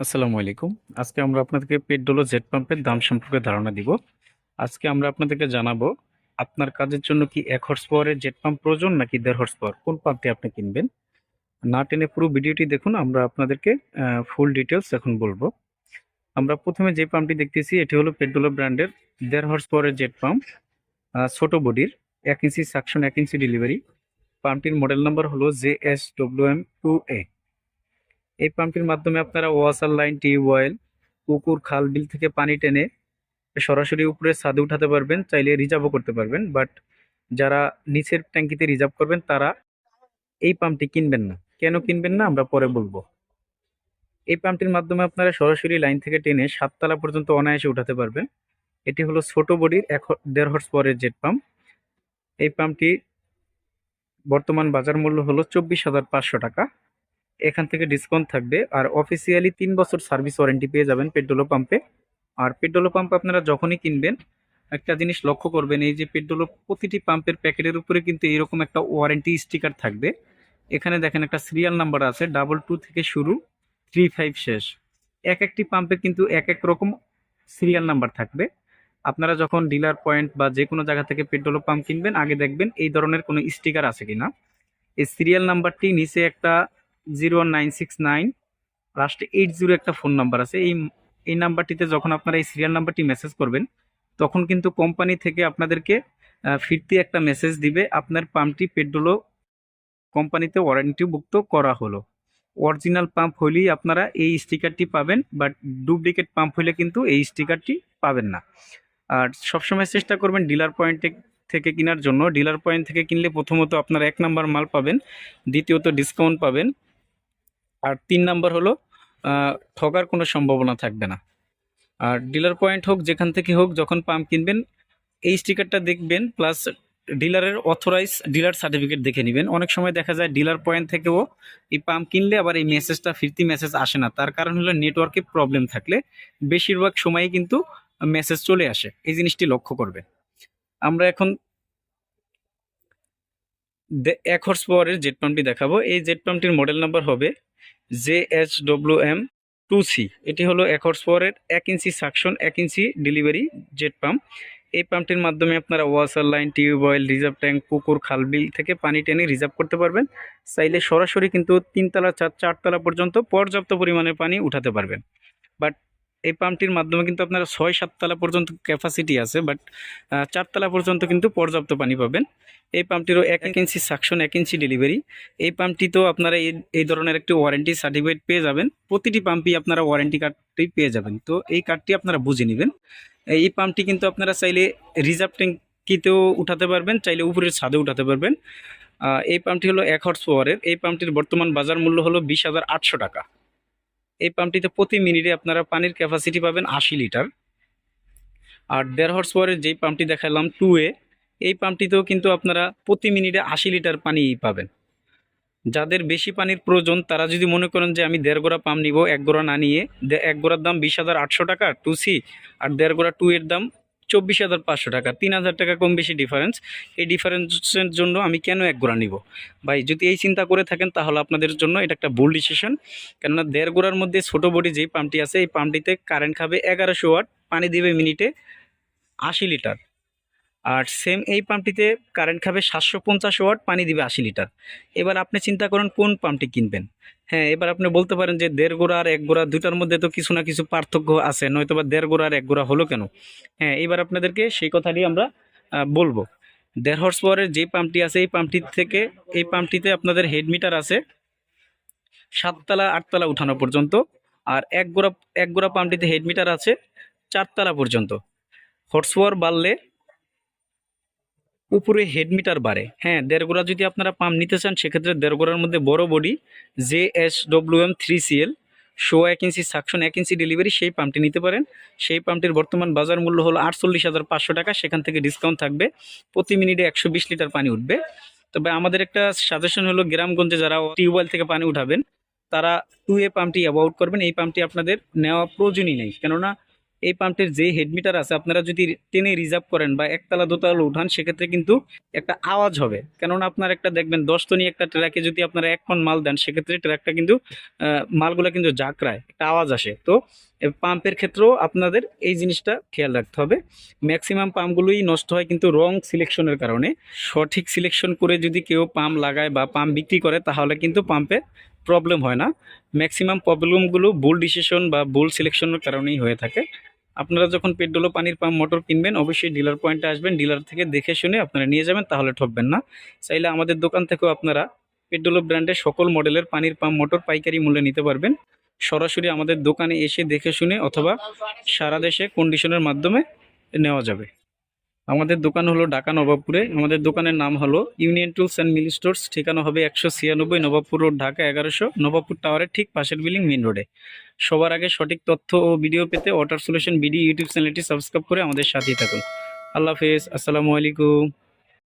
আসসালামু আলাইকুম। আজকে আমরা আপনাদেরকে পেট্রোল ও জেট পাম্পের দাম সম্পর্কে ধারণা দিব। আজকে আমরা আপনাদেরকে জানাব, আপনার কাজের জন্য কি এক হর্স পাওয়ারের জেট পাম্প প্রয়োজন নাকি দেড় হর্স পাওয়ার কোন পাম্পটি আপনি কিনবেন? না টেনে পুরো ভিডিওটি দেখুন, আমরা আপনাদেরকে ফুল ডিটেলস এখন বলব। আমরা প্রথমে যে পাম্পটি দেখতেছি, এটি হলো পেট্রোল ব্র্যান্ডের দেড় হর্স পাওয়ারের জেট পাম্প ছোট বডির, এক ইঞ্চি সাকশন এক ইঞ্চি ডেলিভারি পাম্পটির মডেল নাম্বার হলো J S W M two A. এই পাম্পটির মাধ্যমে আপনারা ওয়াসার লাইন টিউবওয়েল পুকুর খাল, বিল থেকে পানি টেনে সরাসরি উপরে ছাদে উঠাতে পারবেন, চাইলে রিজার্ভও করতে পারবেন। বাট যারা নিচের ট্যাঙ্কিতে রিজার্ভ করবেন, তারা এই পাম্পটি কিনবেন না। কেন কিনবেন না? আমরা পরে বলব। এই পাম্পটির মাধ্যমে আপনারা সরাসরি লাইন থেকে টেনে সাততলা পর্যন্ত অনায়াসে উঠাতে পারবেন। এটি হলো ছোট বডির এক দেড় হর্স পরের জেট পাম্প এই পাম্পটি বর্তমান বাজার মূল্য হলো চব্বিশ হাজার পাঁচশো টাকা। এখান থেকে ডিসকাউন্ট থাকবে। আর অফিসিয়ালি তিন বছর সার্ভিস ওয়ারেন্টি পেয়ে যাবেন পেট্রোল পাম্পে আর পেট্রোল পাম্প আপনারা যখনই কিনবেন, একটা জিনিস লক্ষ্য করবেন, এই যে পেট্রোল প্রতিটি পাম্পের প্যাকেটের উপরে কিন্তু এরকম একটা ওয়ারেন্টি স্টিকার থাকবে। এখানে দেখেন একটা সিরিয়াল নাম্বার আছে ডাবল টু থেকে শুরু থ্রি ফাইভ শেষ। এক একটি পাম্পে কিন্তু এক এক রকম সিরিয়াল নাম্বার থাকবে। আপনারা যখন ডিলার পয়েন্ট বা যে কোনো জায়গা থেকে পেট্রোল পাম্প কিনবেন, আগে দেখবেন এই ধরনের কোনো স্টিকার আছে কিনা। এই সিরিয়াল নাম্বারটি নিচে একটা জিরো নাইন সিক্স নাইন লাস্টে এইট জিরো একটা ফোন নাম্বার আছে। এই এই নাম্বারটিতে যখন আপনারা এই সিরিয়াল নাম্বারটি মেসেজ করবেন, তখন কিন্তু কোম্পানি থেকে আপনাদেরকে ফিরতি একটা মেসেজ দিবে। আপনার পাম্পটি পেট্রোলও কোম্পানিতে ওয়ারেন্টিভুক্ত করা হলো। অরিজিনাল পাম্প হলেই আপনারা এই স্টিকারটি পাবেন বাট ডুপ্লিকেট পাম্প হলে কিন্তু এই স্টিকারটি পাবেন না। আর সবসময় চেষ্টা করবেন ডিলার পয়েন্টে থেকে কেনার জন্য। ডিলার পয়েন্ট থেকে কিনলে প্রথমত আপনারা এক নাম্বার মাল পাবেন, দ্বিতীয়ত ডিসকাউন্ট পাবেন। আর তিন নাম্বার হলো ঠকার কোনো সম্ভাবনা থাকবে না। আর ডিলার পয়েন্ট হোক, যেখান থেকে হোক, যখন পাম্প কিনবেন, এই স্টিকারটা দেখবেন, প্লাস ডিলারের অথরাইজ ডিলার সার্টিফিকেট দেখে নেবেন। অনেক সময় দেখা যায় ডিলার পয়েন্ট থেকেও এই পাম্প কিনলে আবার এই মেসেজটা, ফিরতি মেসেজ আসে না। তার কারণ হলো নেটওয়ার্কে প্রবলেম থাকলে বেশিরভাগ সময়ই কিন্তু মেসেজ চলে আসে। এই জিনিসটি লক্ষ্য করবে আমরা এখন এক হর্স পাওয়ারের জেট পাম্পটি দেখাবো। এই জেট পাম্পটির মডেল নাম্বার হবে J H W M two C এটি হলো এক হর্স পাওয়ারের এক ইঞ্চি সাকশন এক ইঞ্চি ডেলিভারি জেট পাম্প এই পাম্পটির মাধ্যমে আপনারা ওয়াসার লাইন টিউবওয়েল রিজার্ভ ট্যাঙ্ক পুকুর খালবিল থেকে পানি টেনে রিজার্ভ করতে পারবেন। চাইলে সরাসরি কিন্তু তিনতলা চার চারতলা পর্যন্ত পর্যাপ্ত পরিমাণে পানি উঠাতে পারবেন। বাট এই পাম্পটির মাধ্যমে কিন্তু আপনারা ছয় সাততলা পর্যন্ত ক্যাপাসিটি আছে বাট চারতলা পর্যন্ত কিন্তু পর্যাপ্ত পানি পাবেন। এই পাম্পটিরও এক এক ইঞ্চি সাকশন এক ইঞ্চি ডেলিভারি এই পাম্পটিতেও আপনারা এই ধরনের একটি ওয়ারেন্টি সার্টিফিকেট পেয়ে যাবেন। প্রতিটি পাম্পই আপনারা ওয়ারেন্টি কার্ডটি পেয়ে যাবেন। তো এই কার্ডটি আপনারা বুঝে নেবেন। এই পাম্পটি কিন্তু আপনারা চাইলে রিজার্ভ ট্যাঙ্কিতেও উঠাতে পারবেন, চাইলে উপরের ছাদে উঠাতে পারবেন। এই পাম্পটি হলো এক হর্স পাওয়ারের এই পাম্পটির বর্তমান বাজার মূল্য হলো বিশ হাজার আটশো টাকা। এই পাম্পটিতে প্রতি মিনিটে আপনারা পানির ক্যাপাসিটি পাবেন আশি লিটার আর দেড় হর্স পাওয়ারের যেই পাম্পটি দেখালাম টু এ এই পাম্পটিতেও কিন্তু আপনারা প্রতি মিনিটে আশি লিটার পানি পাবেন। যাদের বেশি পানির প্রয়োজন, তারা যদি মনে করেন যে আমি দেড় গোড়া পাম্প নিব, এক গোড়া না নিয়ে এক গোড়ার দাম বিশ হাজার আটশো টাকা টু সি আর দেড় গোড়া টু এর দাম চব্বিশ হাজার পাঁচশো টাকা, তিন হাজার টাকা কম বেশি ডিফারেন্স এই ডিফারেন্সের জন্য আমি কেন এক গোড়া নিব? ভাই, যদি এই চিন্তা করে থাকেন, তাহলে আপনাদের জন্য এটা একটা ভুল ডিসিশন কেননা দেড় গোড়ার মধ্যে ছোটো বডি যেই পাম্পটি আছে, এই পাম্পটিতে কারেন্ট খাবে এগারোশো ওয়াট, পানি দিবে মিনিটে আশি লিটার। আর সেম এই পাম্পটিতে কারেন্ট খাবে সাতশো পঞ্চাশ ওয়াট পানি দিবে আশি লিটার এবার আপনি চিন্তা করেন কোন পাম্পটি কিনবেন। হ্যাঁ এবার আপনি বলতে পারেন যে দেড় গোড়া আর এক গোড়া দুটার মধ্যে তো কিছু না কিছু পার্থক্য আছে নয়তো বা দেড় গোড়া আর এক গোড়া হলো কেন? হ্যাঁ এবার আপনাদেরকে সেই কথাটি আমরা বলব। দেড় হর্স পাওয়ারের যে পাম্পটি আছে, এই পাম্পটি থেকে, এই পাম্পটিতে আপনাদের হেড মিটার আছে সাততলা, আটতলা উঠানো পর্যন্ত আর এক গোড়া এক গোড়া পাম্পটিতে হেড মিটার আছে চারতলা পর্যন্ত। হর্স পাওয়ার বাড়লে উপরে হেড মিটার বাড়ে। হ্যাঁ দেড় গোড়া যদি আপনারা পাম্প নিতে চান, সেক্ষেত্রে দেড় গোড়ার মধ্যে বড় body J S W M three CL show এক ইঞ্চি সাকশন এক ইঞ্চি ডেলিভারি সেই পাম্পটি নিতে পারেন। সেই পাম্পটির বর্তমান বাজার মূল্য হলো আটচল্লিশ হাজার পাঁচশো টাকা, সেখান থেকে ডিসকাউন্ট থাকবে। প্রতি মিনিটে একশো বিশ লিটার পানি উঠবে। তবে আমাদের একটা সাজেশন হলো গ্রামগঞ্জে যারা টিউবওয়েল থেকে পানি উঠাবেন, তারা টু এ পাম্পটি অ্যাভয়েড করবেন। এই পাম্পটি আপনাদের নেওয়া প্রয়োজনই নেই। কেননা এই পাম্পটির যে হেডমিটার আছে, আপনারা যদি টেনে রিজার্ভ করেন বা একতলা দোতলা উঠান, সেক্ষেত্রে কিন্তু একটা আওয়াজ হবে। কেননা আপনার একটা দেখবেন দশ টনি একটা ট্রাকে যদি আপনারা এক টন মাল দেন, সেক্ষেত্রে ট্রাকটা কিন্তু মালগুলো কিন্তু জাকরায় একটা আওয়াজ আসে। তো পাম্পের ক্ষেত্রেও আপনাদের এই জিনিসটা খেয়াল রাখতে হবে। ম্যাক্সিমাম পাম্পগুলোই নষ্ট হয় কিন্তু রং সিলেকশনের কারণে। সঠিক সিলেকশন করে যদি কেউ পাম্প লাগায় বা পাম্প বিক্রি করে, তাহলে কিন্তু পাম্পে প্রবলেম হয় না। ম্যাক্সিমাম প্রবলেমগুলো ভুল ডিসিশন বা ভুল সিলেকশনের কারণেই হয়ে থাকে। আপনারা যখন পেট্রোল পানির পাম্প মোটর কিনবেন, অবশ্যই ডিলার পয়েন্টে আসবেন, ডিলার থেকে দেখে শুনে আপনারা নিয়ে যাবেন, তাহলে ঠকবেন না। চাইলে আমাদের দোকান থেকেও আপনারা পেট্রোল ব্র্যান্ডের সকল মডেলের পানির পাম্প মোটর পাইকারি মূল্যে নিতে পারবেন। সরাসরি আমাদের দোকানে এসে দেখে শুনে অথবা সারা দেশে কন্ডিশনের মাধ্যমে নেওয়া যাবে। আমাদের দোকান হলো ঢাকা নবাবপুরে। আমাদের দোকানের নাম হলো Union Tools and Mill Stores. ঠিকানা হবে একশো ছিয়ানব্বই নবাবপুর রোড, ঢাকা এগারোশো, নবাবপুর টাওয়ারের ঠিক পাশের বিল্ডিং মেন রোডে। সবার আগে সঠিক তথ্য ও ভিডিও পেতে ওয়াটার সলিউশন বিডি ইউটিউব চ্যানেলটি সাবস্ক্রাইব করে আমাদের সাথেই থাকুন। আল্লাহ হাফেজ, আসসালামু আলাইকুম।